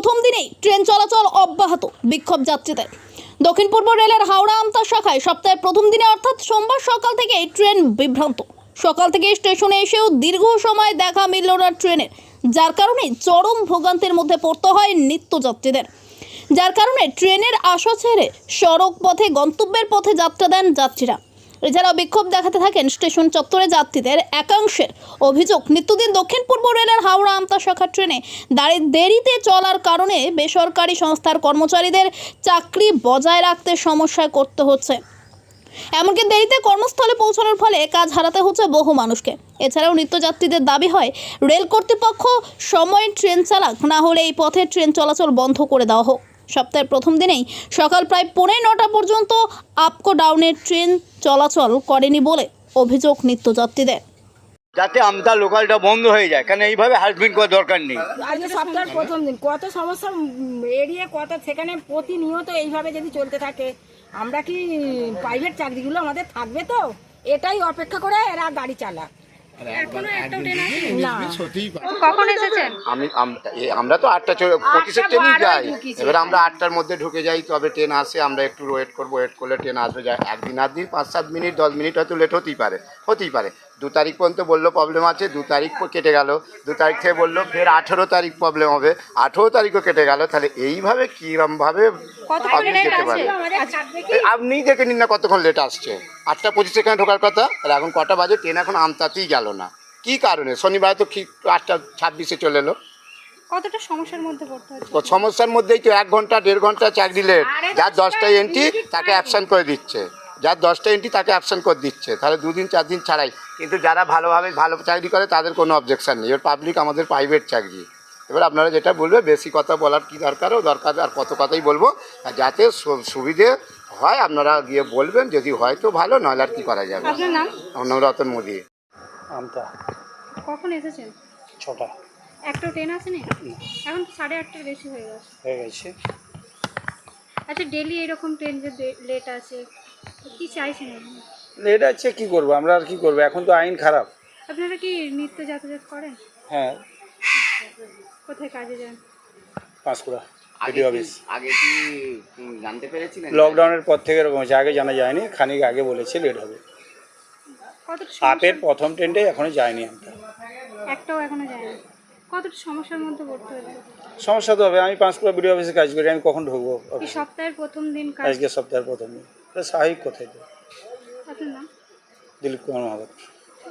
প্রথম দিনেই ট্রেন চলাচল অব্যাহত বিক্ষোভ যাত্রীদের। দক্ষিণ পূর্ব রেলের হাওড়া আমতা শাখায় সপ্তাহের প্রথম দিনে অর্থাৎ সোমবার সকাল থেকে ট্রেন বিভ্রান্ত। সকাল থেকে স্টেশনে এসেও দীর্ঘ সময় দেখা মিলল না ট্রেনের, যার কারণে চরম ভোগান্তির মধ্যে পড়তে হয় নিত্যযাত্রীদের যার কারণে ট্রেনের আশা ছেড়ে সড়ক পথে গন্তব্যের পথে যাত্রা দেন যাত্রীরা। এছাড়াও বিক্ষোভ দেখাতে থাকেন স্টেশন চত্বরে যাত্রীদের একাংশের অভিযোগ নিত্যদিন দক্ষিণ পূর্ব রেলের হাওড়া আমতা শাখা ট্রেনে দাঁড়িয়ে দেরিতে চলার কারণে বেসরকারি সংস্থার কর্মচারীদের চাকরি বজায় রাখতে সমস্যায় করতে হচ্ছে। এমনকি দেরিতে কর্মস্থলে পৌঁছানোর ফলে কাজ হারাতে হচ্ছে বহু মানুষকে। এছাড়াও নিত্যযাত্রীদের দাবি হয়, রেল কর্তৃপক্ষ সময়ে ট্রেন চালাক, না হলে এই পথে ট্রেন চলাচল বন্ধ করে দেওয়া হোক। সপ্তাহের প্রথম দিনেই সকাল প্রায় পৌনে নটা পর্যন্ত আপকো ডাউনের ট্রেন চলাচল করেনি বলে অভিযোগ নিত্যযাত্রীদের। যাতে আমতা লোকালটা বন্ধ হয়ে যায় কারণ এইভাবে হাজবেন্ড করার দরকার নেই। আজকে সপ্তাহের প্রথম দিন কত সমস্যা এড়িয়ে কত সেখানে প্রতিনিয়ত এইভাবে যদি চলতে থাকে আমরা কি প্রাইভেট চাকরিগুলো আমাদের থাকবে তো? এটাই অপেক্ষা করে এরা গাড়ি চালাক। কখন এসেছেন? আমি আমরা তো আটটা চো- পঁচিশের ট্রেনই যাই। এবার আমরা আটটার মধ্যে ঢুকে যাই তবে ট্রেন আসে আমরা একটু ওয়েট করব ওয়েট করলে ট্রেন আসবে। যায় একদিন আধ দিন পাঁচ সাত মিনিট দশ মিনিট হয়তো লেট হতেই পারে হতেই পারে। দু তারিখ পর্যন্ত বলল প্রবলেম আছে দু তারিখ কেটে গেল। দু তারিখ থেকে বলল ফের আঠেরো তারিখ প্রবলেম হবে। আঠেরো তারিখও কেটে গেল তাহলে এইভাবে কিরমভাবে আপনি যেতে পারেন? এই আপনি দেখে নিন না কতক্ষণ লেট আসছে। আটটা পঁচিশ এখানে ঢোকার কথা আর এখন কটা বাজে ট্রেন এখন আমতাতেই গেল না। কি কারণে? শনিবার তো ঠিক আটটা ছাব্বিশে চলে এলো। কতটা সমস্যার মধ্যে পড়তে হচ্ছে? সমস্যার মধ্যেই তো এক ঘণ্টা দেড় ঘণ্টা চাকরি লেট যার দশটায় এন্ট্রি তাকে অ্যাবসেন্ট করে দিচ্ছে। যার দশটা এন্ট্রি তাকে অ্যাবসেন্ট করে দিচ্ছে। তাহলে দুদিন চার দিন ছাড়াই। কিন্তু যারা ভালোভাবে ভালো চাকরি করে তাদের কোনো অবজেকশন নেই। এবার পাবলিক আমাদের প্রাইভেট চাকরি। এবার আপনারা যেটা বলবে বেশি কথা বলার কি দরকারও দরকার আর কত কথাই বলব। আর যাতে সুবিধে হয় আপনারা গিয়ে বলবেন। যদি হয় তো ভালো নাহলে আর কি করা যাবে? আপনার নাম? মোদী। আমতা। কখন এসেছেন? ছটা। একটা ট্রেন আসেনি? এখন তো সাড়ে আটটার বেশি হয়ে গেছে। হয়ে গেছে। আচ্ছা ডেলি এরকম ট্রেন যে লেট আছে কি চাইছেন আপনি? লেট কি করব? আমরা আর কি করব? এখন তো আইন খারাপ। আপনারা কি নিত্য যাতায়াত করেন? হ্যাঁ। কোথায় কাজে যান? Panskura BDO office. আগে কি জানতে পেরেছিলেন? লকডাউনের পর থেকে এরকম হচ্ছে আগে জানা যায়নি খানিক আগে বলেছে লেট হবে। আপের প্রথম ট্রেনটাই এখনও যায়নি আমটা একটাও এখনও যায়নি। কতটা সমস্যার মধ্যে পড়তে হবে? সমস্যা তো হবে। আমি বিডিও অফিসে কাজ করি আমি কখন ঢুকবো? সপ্তাহের প্রথম দিন আজকে সপ্তাহের প্রথম দিন। স্বাভাবিক কোথায় দিলীপ কুমার মহাপাত্র।